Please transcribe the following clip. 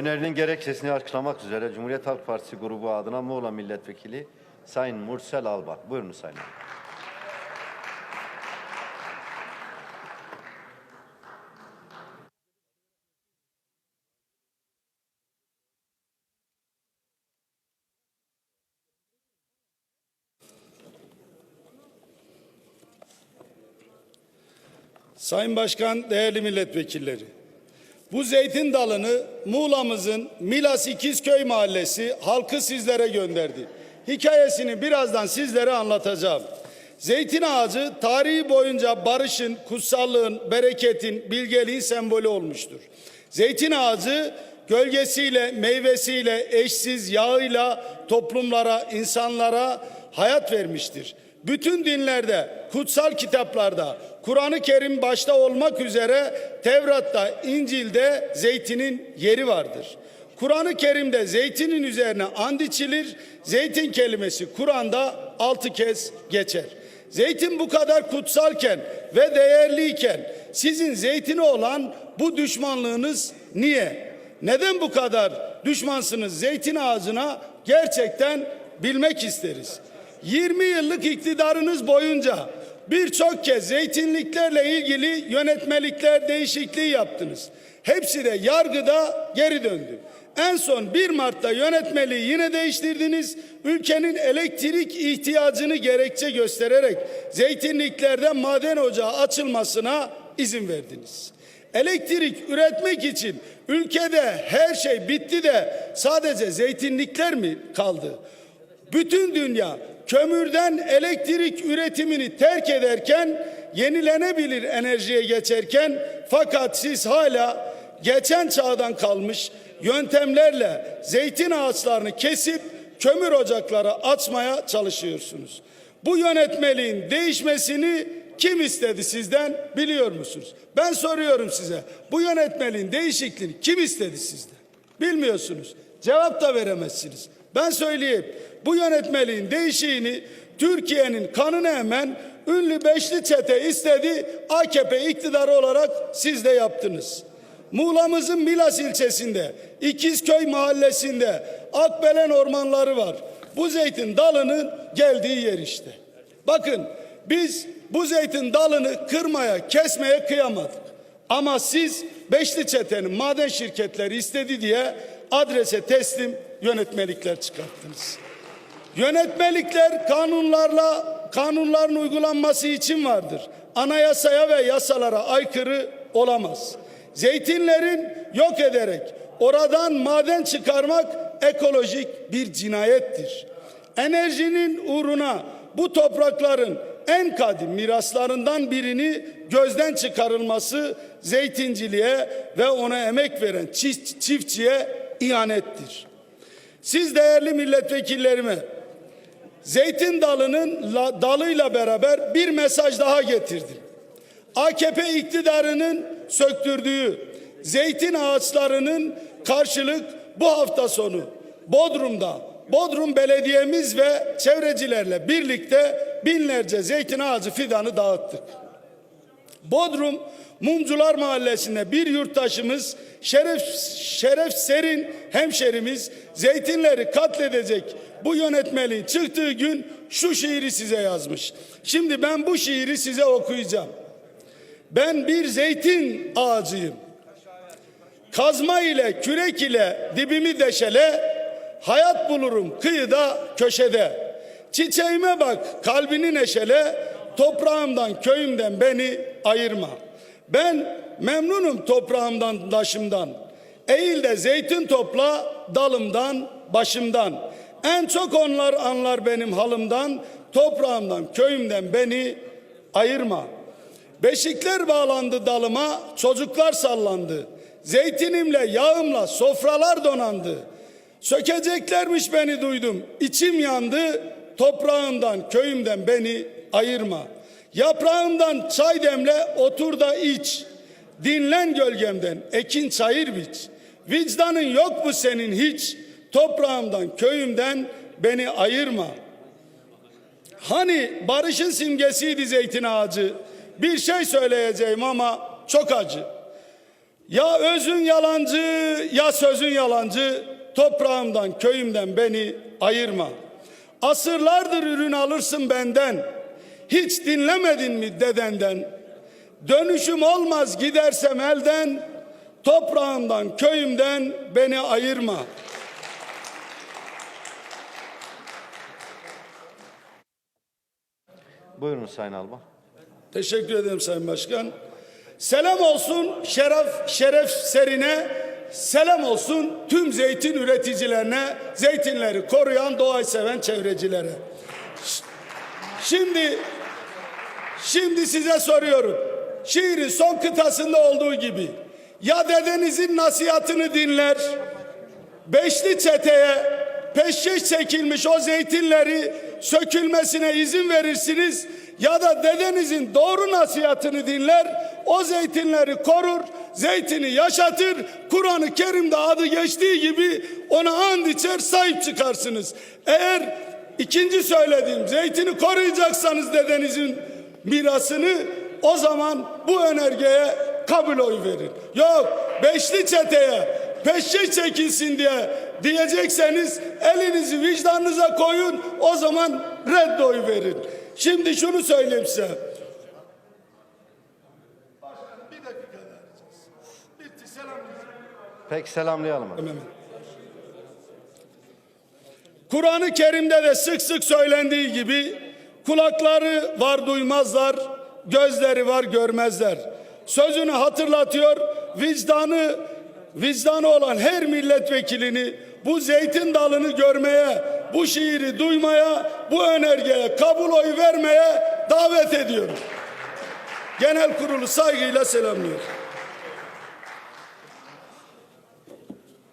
Önerinin gerekçesini açıklamak üzere Cumhuriyet Halk Partisi grubu adına Muğla Milletvekili Sayın Mursel Albak. Buyurun Sayın Albak. Sayın Başkan, değerli milletvekilleri. Bu zeytin dalını Muğla'mızın Milas İkizköy Mahallesi halkı sizlere gönderdi. Hikayesini birazdan sizlere anlatacağım. Zeytin ağacı tarihi boyunca barışın, kutsallığın, bereketin, bilgeliğin sembolü olmuştur. Zeytin ağacı gölgesiyle, meyvesiyle, eşsiz yağıyla toplumlara, insanlara hayat vermiştir. Bütün dinlerde, kutsal kitaplarda, Kur'an-ı Kerim başta olmak üzere Tevrat'ta, İncil'de zeytinin yeri vardır. Kur'an-ı Kerim'de zeytinin üzerine and içilir. Zeytin kelimesi Kur'an'da altı kez geçer. Zeytin bu kadar kutsalken ve değerliyken sizin zeytine olan bu düşmanlığınız niye? Neden bu kadar düşmansınız zeytin ağacına gerçekten bilmek isteriz. 20 yıllık iktidarınız boyunca birçok kez zeytinliklerle ilgili yönetmelikler değişikliği yaptınız. Hepsi de yargıda geri döndü. En son 1 Mart'ta yönetmeliği yine değiştirdiniz. Ülkenin elektrik ihtiyacını gerekçe göstererek zeytinliklerde maden ocağı açılmasına izin verdiniz. Elektrik üretmek için ülkede her şey bitti de sadece zeytinlikler mi kaldı? Bütün dünya kömürden elektrik üretimini terk ederken yenilenebilir enerjiye geçerken fakat siz hala geçen çağdan kalmış yöntemlerle zeytin ağaçlarını kesip kömür ocakları açmaya çalışıyorsunuz. Bu yönetmeliğin değişmesini kim istedi sizden biliyor musunuz? Ben soruyorum size. Bu yönetmeliğin değişikliğini kim istedi sizden? Bilmiyorsunuz. Cevap da veremezsiniz. Ben söyleyeyim. Bu yönetmeliğin değişiğini Türkiye'nin kanını emen ünlü beşli çete istedi. AKP iktidarı olarak siz de yaptınız. Muğla'mızın Milas ilçesinde, İkizköy mahallesinde Akbelen ormanları var. Bu zeytin dalının geldiği yer işte. Bakın biz bu zeytin dalını kırmaya, kesmeye kıyamadık. Ama siz Beşli Çete'nin maden şirketleri istedi diye adrese teslim yönetmelikler çıkarttınız. Yönetmelikler kanunlarla kanunların uygulanması için vardır. Anayasaya ve yasalara aykırı olamaz. Zeytinlerin yok ederek oradan maden çıkarmak ekolojik bir cinayettir. Enerjinin uğruna bu toprakların en kadim miraslarından birini gözden çıkarılması zeytinciliğe ve ona emek veren çift- çiftçiye ihanettir. Siz değerli milletvekillerime zeytin dalının la- dalıyla beraber bir mesaj daha getirdim. AKP iktidarının söktürdüğü zeytin ağaçlarının karşılık bu hafta sonu Bodrum'da Bodrum Belediyemiz ve çevrecilerle birlikte binlerce zeytin ağacı fidanı dağıttık. Bodrum Mumcular Mahallesi'nde bir yurttaşımız Şeref Şeref Serin hemşerimiz zeytinleri katledecek bu yönetmeliğin çıktığı gün şu şiiri size yazmış. Şimdi ben bu şiiri size okuyacağım. Ben bir zeytin ağacıyım. Kazma ile kürek ile dibimi deşele hayat bulurum kıyıda köşede. Çiçeğime bak kalbini neşele toprağımdan köyümden beni ayırma. Ben memnunum toprağımdan taşımdan. Eğil de zeytin topla dalımdan başımdan. En çok onlar anlar benim halımdan toprağımdan köyümden beni ayırma. Beşikler bağlandı dalıma, çocuklar sallandı. Zeytinimle, yağımla sofralar donandı. Sökeceklermiş beni duydum, içim yandı. Toprağımdan, köyümden beni ayırma. Yaprağımdan çay demle, otur da iç. Dinlen gölgemden, ekin çayır biç. Vicdanın yok mu senin hiç? Toprağımdan, köyümden beni ayırma. Hani barışın simgesiydi zeytin ağacı. Bir şey söyleyeceğim ama çok acı. Ya özün yalancı ya sözün yalancı toprağımdan köyümden beni ayırma. Asırlardır ürün alırsın benden. Hiç dinlemedin mi dedenden? Dönüşüm olmaz gidersem elden. Toprağımdan köyümden beni ayırma. Buyurun Sayın Alba. Teşekkür ederim Sayın Başkan. Selam olsun şeref şeref serine, selam olsun tüm zeytin üreticilerine, zeytinleri koruyan, doğayı seven çevrecilere. Şimdi şimdi size soruyorum. Şiirin son kıtasında olduğu gibi ya dedenizin nasihatını dinler, beşli çeteye peşkeş çekilmiş o zeytinleri sökülmesine izin verirsiniz ya da dedenizin doğru nasihatını dinler o zeytinleri korur zeytini yaşatır Kur'an-ı Kerim'de adı geçtiği gibi ona and içer sahip çıkarsınız. Eğer ikinci söylediğim zeytini koruyacaksanız dedenizin mirasını o zaman bu önergeye kabul oy verin. Yok beşli çeteye peşke çekilsin diye diyecekseniz elinizi vicdanınıza koyun o zaman red oy verin. Şimdi şunu söyleyeyim size. Peki selamlayalım. Kur'an-ı Kerim'de de sık sık söylendiği gibi kulakları var duymazlar, gözleri var görmezler. Sözünü hatırlatıyor, vicdanı vicdanı olan her milletvekilini bu zeytin dalını görmeye, bu şiiri duymaya, bu önergeye kabul oy vermeye davet ediyorum. Genel kurulu saygıyla selamlıyorum.